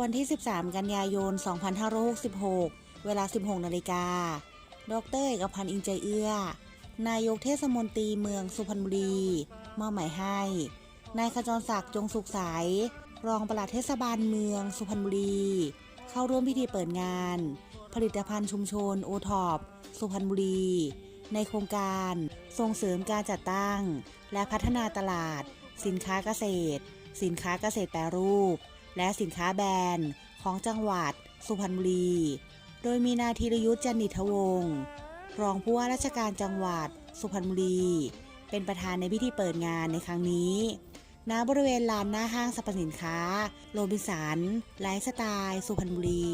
วันที่ 13 กันยายน 2566 เวลา 16 นาฬิกา ดรเอกพันธ์อินใจเอื้อ นายกเทศมนตรีเมืองสุพรรณบุรีมอบหมายให้ นายขจรศักดิ์จงสุขใส รองปลัดเทศบาลเมืองสุพรรณบุรี เข้าร่วมพิธีเปิดงาน ผลิตภัณฑ์ชุมชนโอท็อปสุพรรณบุรี ในโครงการส่งเสริมการจัดตั้ง และพัฒนาตลาด สินค้าเกษตร สินค้าเกษตรแปรรูป และสินค้าแบรนด์ของจังหวัด สุพรรณบุรี โดยมีนายธีรยุทธ์จันนิทวงศ์รองผู้ว่าราชการจังหวัด สุพรรณบุรี เป็นประธานในพิธีเปิดงานในครั้งนี้ณบริเวณลานหน้าห้างสรรพสินค้า โรบินสัน ไลฟ์สไตล์ สุพรรณบุรี